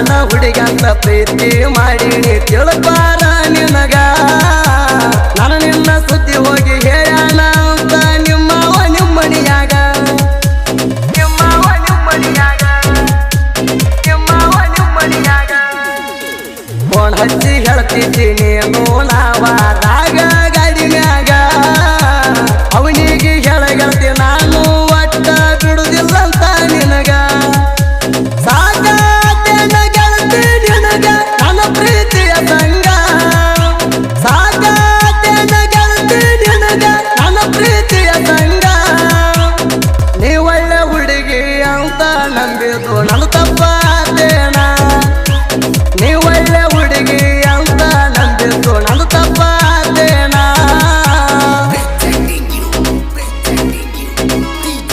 ನಾನ ಹುಡುಗಂತ ಪ್ರೀತಿ ಮಾಡಿ ತಿಳ್ಪಾರ ನಿನಗ. ನಾನು ನಿನ್ನ ಸುದ್ದಿ ಹೋಗಿ ಹೇಳಣ ಅಂತ ನಿಮ್ಮವ ನಿಮ್ಮಣಿಯಾಗ ನಿಮ್ಮವ ನಿಮ್ಮಣಿಯಾಗ ನಿಮ್ಮವ ನಿಮ್ಮಣಿಯಾಗ ಫೋನ್ ಹಚ್ಚಿ ಹೇಳ್ತಿದ್ದೀನಿ ನೋಡಾವಾದಾಗ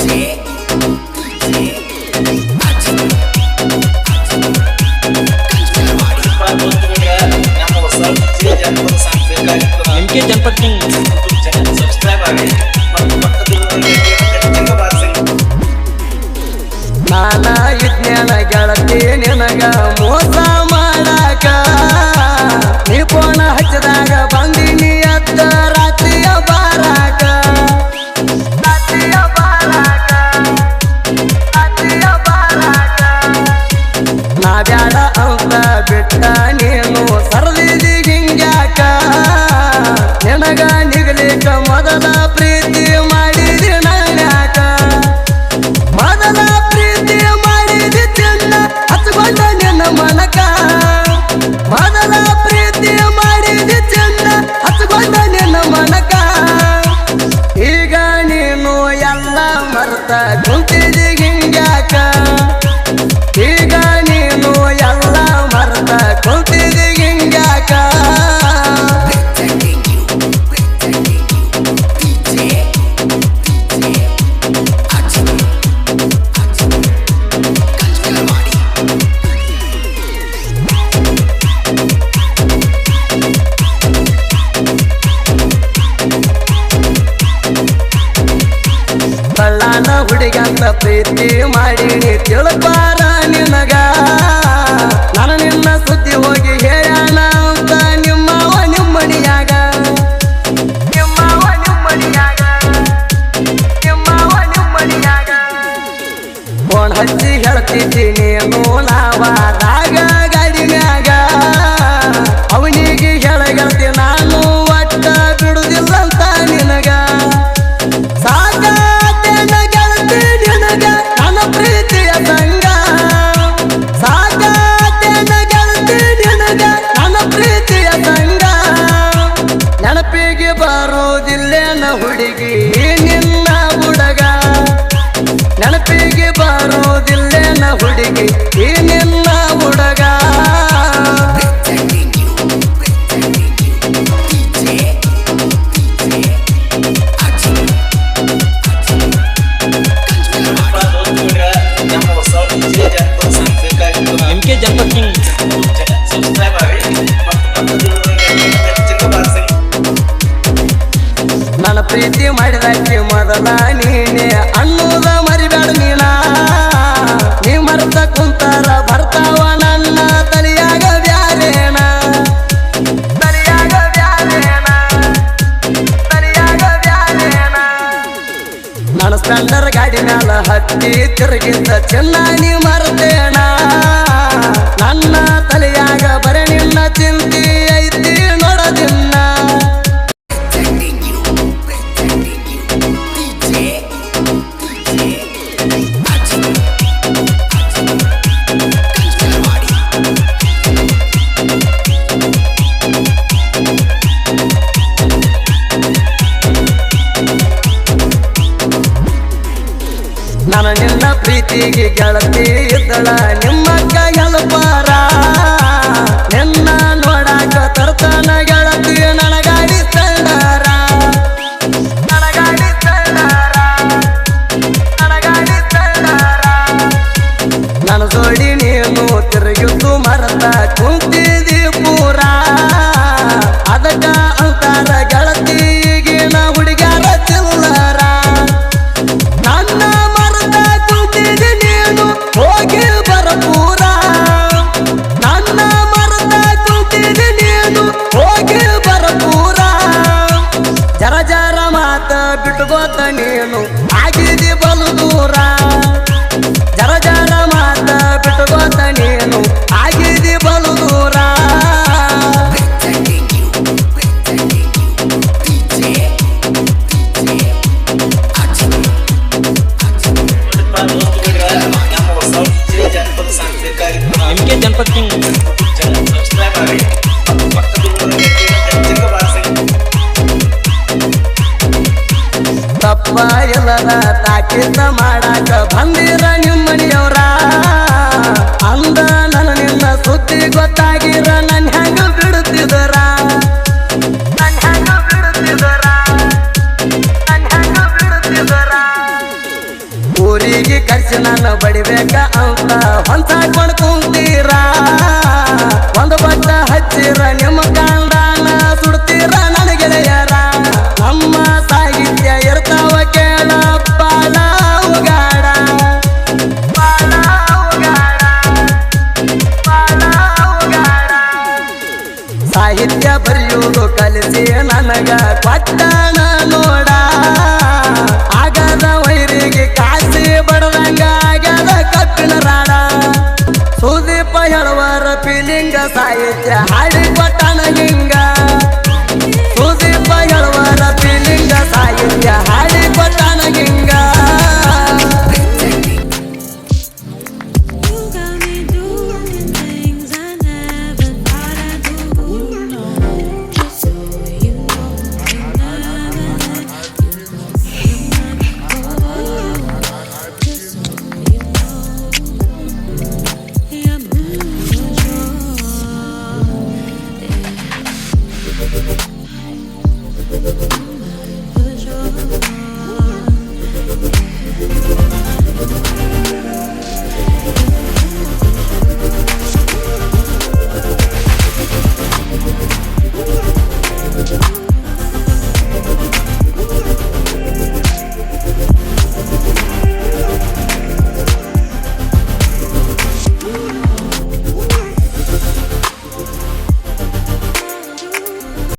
me. ಗಂಡ ಪ್ರೀತಿ ಮಾಡೀನಿ ತಿಳ್ಪಾರ ನಿನಗ. ನಾನು ನಿನ್ನ ಸುದ್ದಿ ಹೋಗಿ ಹೇಳಣ ಅಂತ ನಿಮ್ಮವ ನಿಮ್ಮನಿಯಾಗ. ನಿಮ್ಮವ ನಿಮ್ಮನಿಯಾಗ. ನಿಮ್ಮವ ನಿಮ್ಮನಿಯಾಗ. ಫೋನ್ ಹಚ್ಚಿ ಹೇಳ್ತಿದ್ದೀನಿ, ನೋಲಾವಾದ ನನ್ನ ಹುಡುಗಿ ಈ ನಿನ್ನ ಹುಡುಗ? ಎಂಕೆ ಜಂಪರ್ ಕಿಂಗ್ ನನ್ನ ಪ್ರೀತಿ ಮಾಡಿದಕ್ಕೆ ಮೊದಲ ನೀನೆ ಅನ್ನೋದು. ಕರ್ಗಿಂತ ಚೆನ್ನ ಜೋಡಿ ನೀನು ತಿರುಗಿದ್ದು ಮರದ ಕುಂತಿದಿ ಪೂರಾ. ತಪ್ಪ ಎಲ್ಲರ ತಾಕಿಂದ ಮಾಡ ಊರಿಗೆ ಕರ್ಸಿ ನಾನು ಬಡಿಬೇಕ ಅಂತ. ಹೊಂದಾಕೊಂಡು ಕುಂತೀರಾ? ಒಂದು ಬಟ್ಟ ಹಚ್ಚಿರ ನಿಮ್ಮ ನಿಮ್ಗ yeah.